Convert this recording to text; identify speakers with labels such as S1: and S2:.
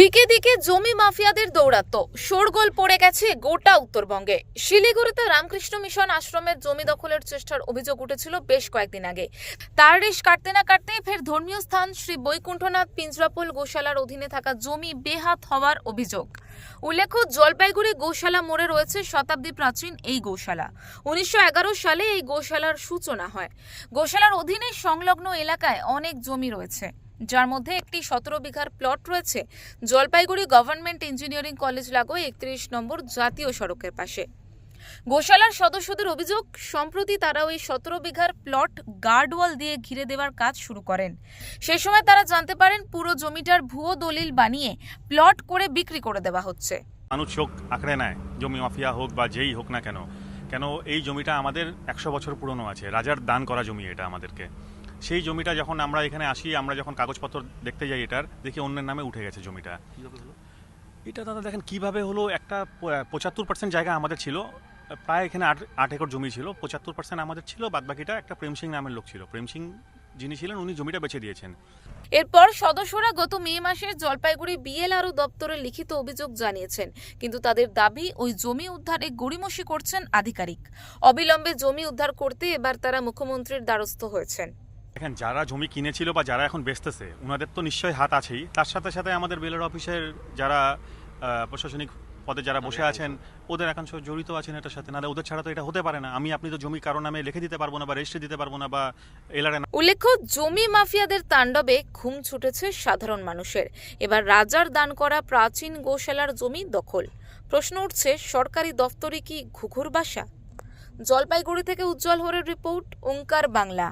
S1: দিকে দিকে জমি মাফিয়াদের দৌরাত্ম শোরগোল পড়ে গেছে গোটা উত্তরবঙ্গে। শিলিগুড়িতে রামকৃষ্ণ মিশন আশ্রমের জমি দখলের চেষ্টার অভিযোগ উঠেছিল বেশ কয়েকদিন আগে। তার রেশ কাটতে না কাটতে ফের ধর্মীয় স্থান শ্রী বৈকুণ্ঠনাথ পিঞ্জরাপোল গোশালার অধীনে থাকা জমি বেহাত হওয়ার অভিযোগ। উল্লেখ্য, জলপাইগুড়ি গোশালা মোড়ে রয়েছে শতাব্দী প্রাচীন এই গোশালা। উনিশশো এগারো সালে এই গোশালার সূচনা হয়। গোশালার অধীনে সংলগ্ন এলাকায় অনেক জমি রয়েছে। যার মধ্যে একটি সতেরো বিঘার প্লট রয়েছে। জলপাইগুড়ি গভর্নমেন্ট ইঞ্জিনিয়ারিং কলেজ লাগোয়া একত্রিশ নম্বর জাতীয় সড়কের পাশে। গোশালার সদস্যদের অভিযোগ, সম্প্রতি তারা ওই সতেরো বিঘার প্লট গার্ডওয়াল দিয়ে ঘিরে দেওয়ার কাজ শুরু করেন। সেই সময় তারা জানতে পারেন, পুরো জমিটার ভুয়ো দলিল বানিয়ে প্লট করে বিক্রি করে দেওয়া হচ্ছে।
S2: মানুষ আঁকড়ে নেয়, জমি মাফিয়া হোক বা যেই হোক না কেন কেন এই জমিটা আমাদের একশো বছর পুরনো আছে, রাজার দান করা জমি এটা আমাদেরকে। সেই জমিটা যখন আমরা এখানে আসি আমরা যখন কাগজপত্র দেখতে যাই এটার দেখি অন্যের নামে উঠে গেছে জমিটা। এটা দাদা দেখেন কীভাবে হলো একটা পঁচাত্তর পার্সেন্ট জায়গা আমাদের ছিল প্রায় এখানে আট আট একর জমি ছিল পঁচাত্তর পার্সেন্ট আমাদের ছিল বাদ বাকিটা একটা প্রেম সিং নামের লোক ছিল। প্রেম সিং যিনি ছিলেন উনি জমিটা বেচে দিয়েছেন।
S1: এরপর সদস্যরা গত মে মাসে জলপাইগুড়ি বিএলআরও দপ্তরে লিখিত অভিযোগ জানিয়েছেন কিন্তু তাদের দাবি ওই জমি উদ্ধারে গড়িমসি করছেন আধিকারিক। অবিলম্বে জমি উদ্ধার করতে এবার তারা মুখ্যমন্ত্রীর দ্বারস্থ হয়েছেন।
S2: দেখেন যারা জমি কিনেছিল বা যারা এখন বেচতেছে ওনাদের তো নিশ্চয়ই হাত আছেই। তার সাথে সাথে আমাদের বেলার অফিসের যারা প্রশাসনিক পদে যারা বসে আছেন ওদের একাংশ জড়িত আছেন এটার সাথে। নাহলে ওদের ছাড়া তো এটা হতে পারে না। আমি আপনি তো জমি কারও নামে লিখে দিতে পারব না বা রেজিস্ট্রি দিতে পারব না বা এলারে না
S1: উল্লেখ্য জমি মাফিয়াদের তাণ্ডবে ঘুম ছুটেছে সাধারণ মানুষের। এবার রাজার দান করা প্রাচীন গোশালার জমি দখল। প্রশ্ন উঠছে সরকারি দফতরে কি ঘুঘুর বাসা? জলপাইগুড়ি থেকে উজ্জ্বল হরের রিপোর্ট ওঙ্কার বাংলা।